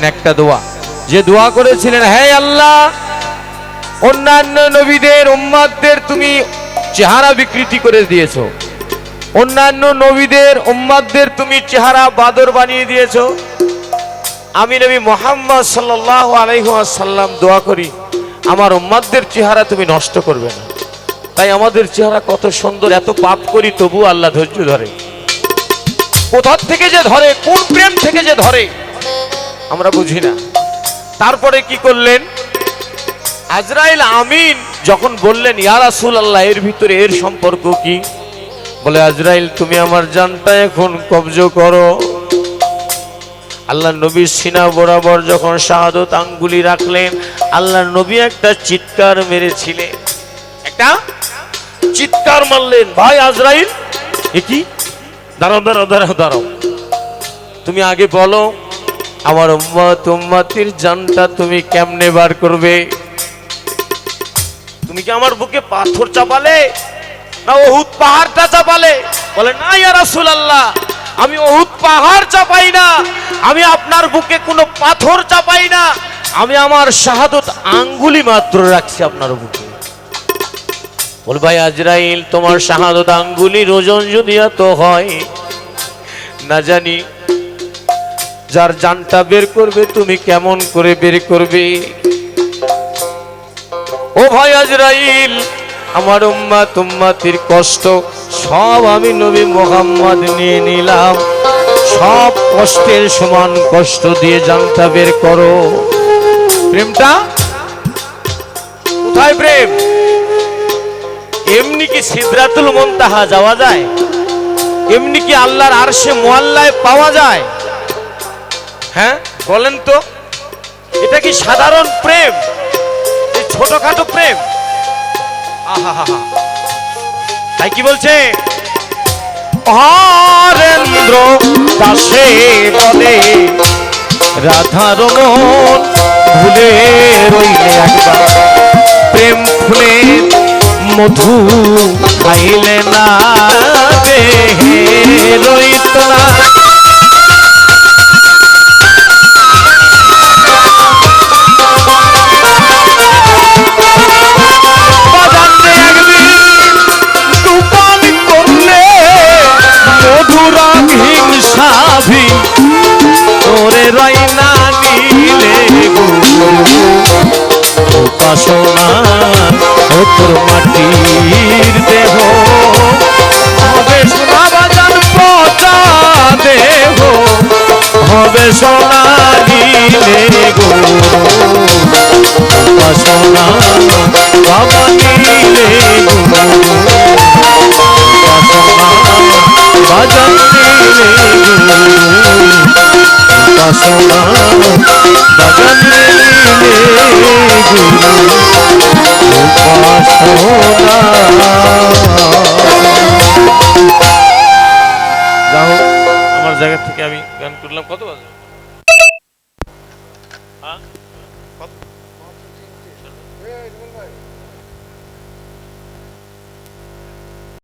একটা দোয়া। যে দোয়া করেছিলেন, হে আল্লাহ, অন্যান্য নবীদের, উম্মাদদের তুমি চেহারা বিকৃতি করে দিয়েছ। অন্যান্য নবীদের, উম্মাদদের তুমি চেহারা বাদর বানিয়ে দিয়েছ। আমি নবী মোহাম্মদ সাল্লাহ আলাইসাল্লাম দোয়া করি, আমার উম্মাদদের চেহারা তুমি নষ্ট করবে না। তাই আমাদের চেহারা কত সুন্দর, এত পাপ করি তবু আল্লাহ ধৈর্য ধরে। কোথার থেকে যে ধরে, কোন প্রেম থেকে যে ধরে আমরা বুঝি না। তারপরে কি করলেন? আজরাইল আমিন যখন বললেন, ইয়া রাসূল আল্লাহ এর ভিতরে এর সম্পর্ক কি? বলে, আজরাইল, তুমি আমার জানটা এখন কবজ করো। আল্লাহ নবীর সিনা বরাবর যখন শাহাদত আঙ্গুলি রাখলেন আল্লাহ নবী একটা চিৎকার মেরেছিলেন। একটা চিৎকার মারলেন, ভাই আজরাইল! এ কি? দাঁড়াও দাঁড়াও দাঁড়াও দাঁড়াও। তুমি আগে বলো আমার উম্মত, উম্মাতির জানটা তুমি কেমনে বার করবে? তুমি কি আমার বুকে পাথর চাপালে? না ওহুদ পাহাড়টা চাপালে? বলে, না ইয়া রাসূলুল্লাহ, আমি ওহুদ পাহাড় চাপাই না। আমি আপনার বুকে কোনো পাথর চাপাই না। আমি আমার শাহাদত আঙ্গুলি মাত্র রাখছি আপনার বুকে। বল, ভাই আজরাইল, তোমার শাহাদত আঙ্গুলির ওজন যদি এত হয়, না জানি যার জানটা বের করবে, তুমি কেমন করে বের করবে? ও ভাই আজরাইল, আমার উম্মা তুম্মাতির কষ্ট সব আমি নবী মোহাম্মদ নিয়ে নিলাম। সব কষ্টের সমান কষ্ট দিয়ে জানটা বের করো। প্রেমটা? কোথায় প্রেম? এমনি কি সিদ্রাতুল মন্তাহা যাওয়া যায়? এমনি কি আল্লাহর আরশে মোয়াল্লায় পাওয়া যায়? হ্যাঁ বলেন তো। এটা কি সাধারণ প্রেম? এই ছোটখাটো প্রেম। তাই কি বলছে? হরেন্দ্র দাসে বলে রাধার মন ভুলে রইলে একবার। প্রেম ফুলে মধু খাইলে না তোরে রইনা নিলে গো। উপাসনা ও তোর মাটির দেহ। হবে সোনা বাজান পচা দেহ। হবে সোনা নিলে গো। উপাসনা আমার জায়গা থেকে আমি গান করলাম কত বাজে হ্যাঁ?